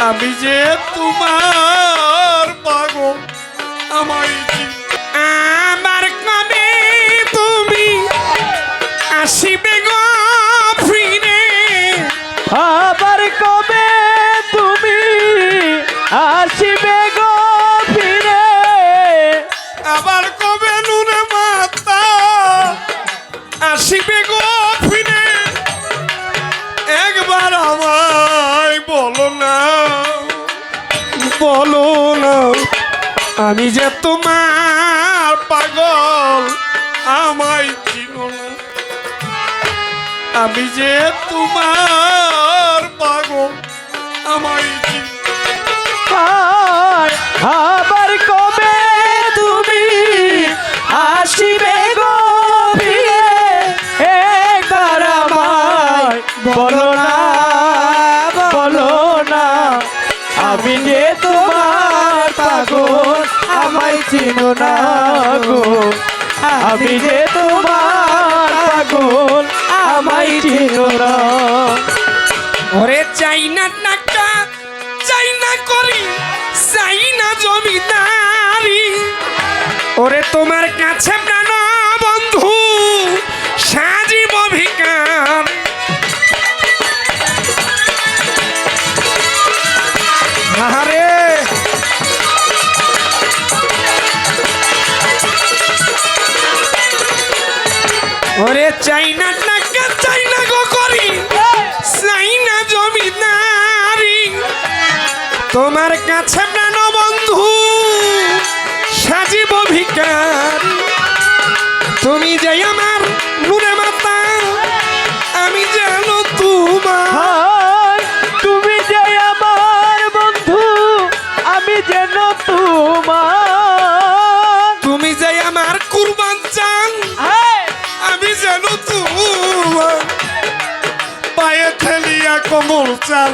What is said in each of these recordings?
আমি যে তোমার পাগল আমার আমার কবে তুমি আসিবে গো ফিরে। আবার কবে তুমি আসিবে গো ফিরে? আবার কবে নুরে মাতা আসিবে বলো না, আমি যে তোমার পাগল, আমায় চিনো আমি যে তোমার পাগল, আমায় আবার কবে তুমি আসিবে ফিরে? একবার আমায় বলো না। চিনো না গো। আমি যে তোমার পাগল, আমায় চিনো না। ওরে চাই না টাকা চাই না করি, চাই না জমিদারি। ওরে তোমার কাছে চাই না টাকা চাই না গো করি। চাই না জমিদারি। তোমার কাছে পায়ে ঠেলিয়া কোমল চান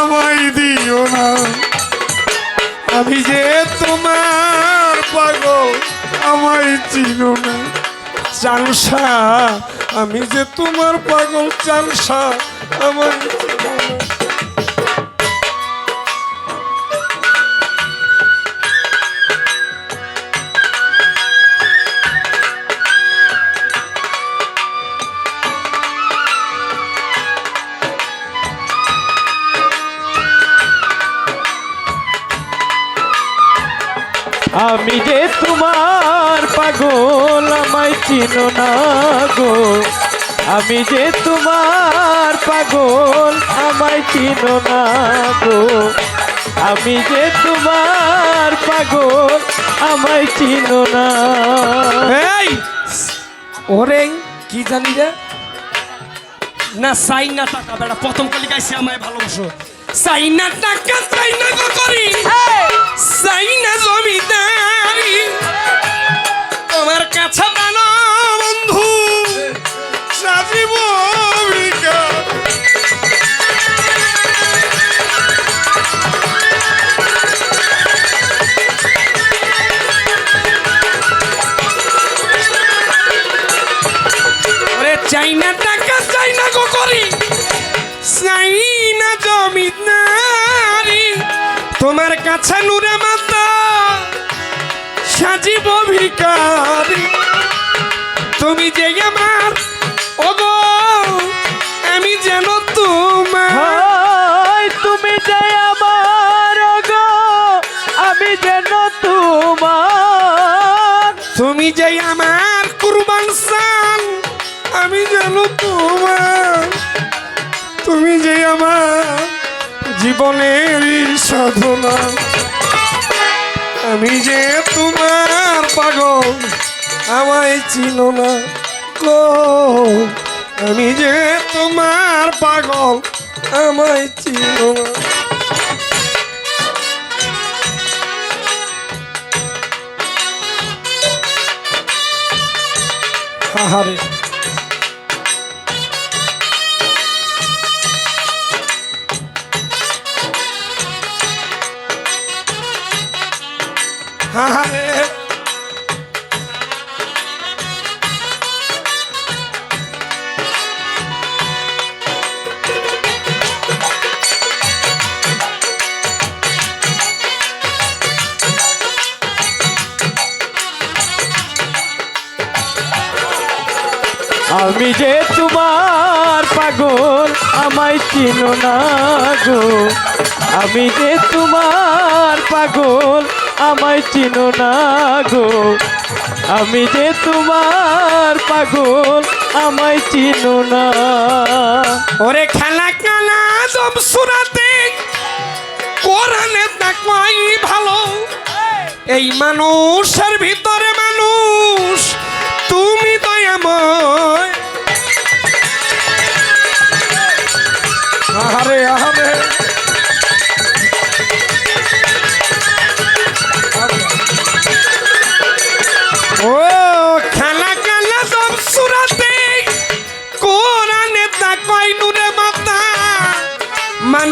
আমায় দিও না। আমি যে তোমার পাগল, আমায় চিনো না। চানসা আমি যে তোমার পাগল চানসা আমায় আমি যে তোমার পাগল, আমায় চিনো না গো। আমি যে তোমার পাগল, আমায় চিনো না গো। আমি যে তোমার পাগল, আমায় চিনো না। ওরে, কি জানি রে? না চাই না টাকা বেড়া, প্রথম কলি গাইছে আমায় ভালোবাসো। চাই না টাকা চাই না গো করি। চাই না জমিদারি। তোমার কাছে ভালো বন্ধু। সাজিব ভিখারি। ওরে চাই না টাকা চাই করি। চাই না জমিদারি তোমার কাছে নুরে মাতা সাজিব ভিকারি তুমি যে আমার ওগো আমি যেন তোমার। তুমি যে আমার গো আমি যেন তোমার। তুমি যে আমার কুরবান সান আমি যেন তোমার। তুমি যে আমার জীবনের সাধনা। আমি যে তোমার পাগল, আমায় চিনো না গো। আমি যে তোমার পাগল, আমায় চিনো না। আহারে আমি যে তোমার পাগল আমায় চিনো না গো। আমি যে তোমার পাগল আমায় চিনো না গো। আমি যে তোমার পাগল, আমায় চিনো না। ওরে খেলা খেলা সব সুরাতে, কোরআনে তাকওয়াই ভালো। এই মানুষের ভিতরে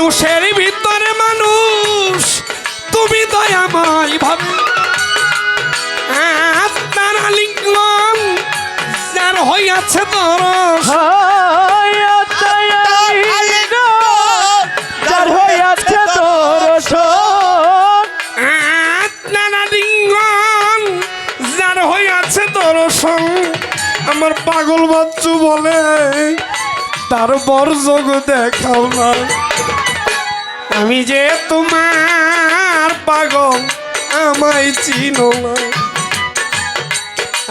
মানুষের ভিতরে মানুষ তুমি দয়াময় ভাবে। তারা লিঙ্গন যার হইয়াছে হায় দর্শন আমার পাগল বাচ্চু বলে তার বর্জগ দেখাও না আমি যে তোমার পাগল, আমায় চিনো না।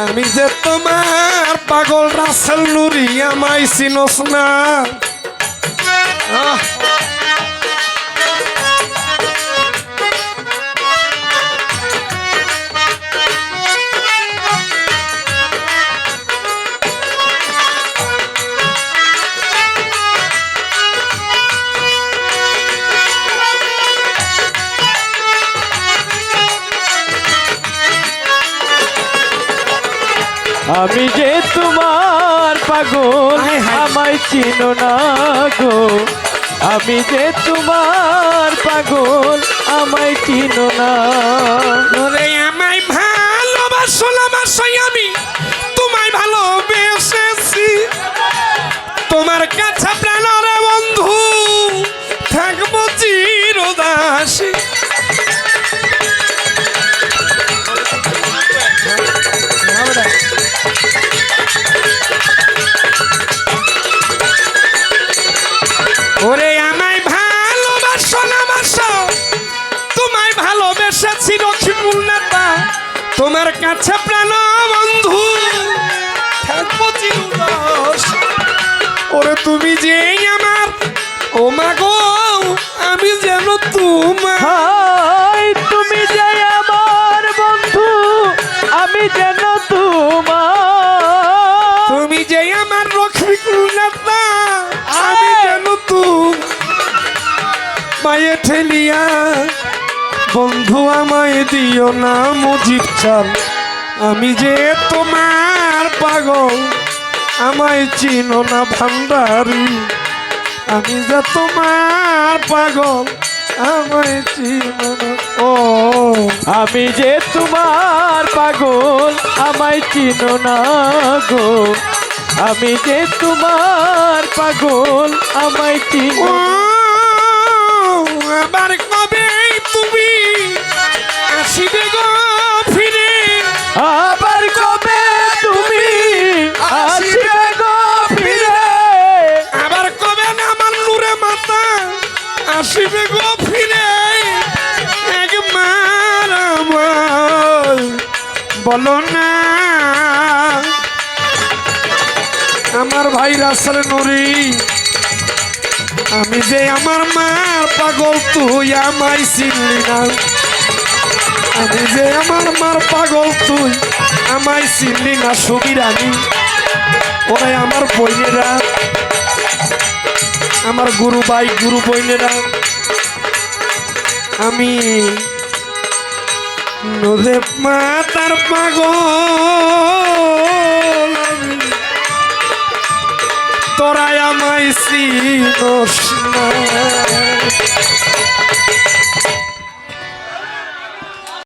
আমি যে তোমার পাগল, রাসেল নুরি, আমায় চিনোস না। আহ! আমি যে তোমার পাগল। আমায় চিনো না গো আমি যে তোমার পাগল আমায় চিনো না আমায় ভালোবাসো তোমার কাছে প্রাণ বন্ধু। ওরে তুমি যে আমার ও মা গো আমি যেন তোমার। তুমি যে আমার বন্ধু আমি যেন তোমার। তুমি যে আমার রক্ষিমুল নেতা আমি যেন তুম মায়ে ঠেলিয়া বন্ধু আমায় দিও না মুজিব চাল। আমি যে তোমার পাগল আমায় চিনো না ভান্ডারি। আমি যে তোমার পাগল আমায় চিনো না ও। আমি যে তোমার পাগল আমায় চিনো না গো। আমি যে তোমার পাগল আমায় চিনো আবার কবে তুমি আসিবে গো ফিরে। আবার কবে তুমি আসবে গো ফিরে? আবার কবে না আমার নূরে মাতা? আসিবে গো ফিরে। একবার আমায় বলো না। আমার ভাই রাসেল নুরি আমি যে আমার মার পাগল তুই আমায় চিনলি না। আমি যে আমার মার পাগল তুই, আমায় চিনলি না সুবিরানি ওরাই আমার বইনেরা আমার গুরু ভাই, গুরু বইনেরা আমি নদে মাতার পাগল আমি। তোরাই আমায় চিনস না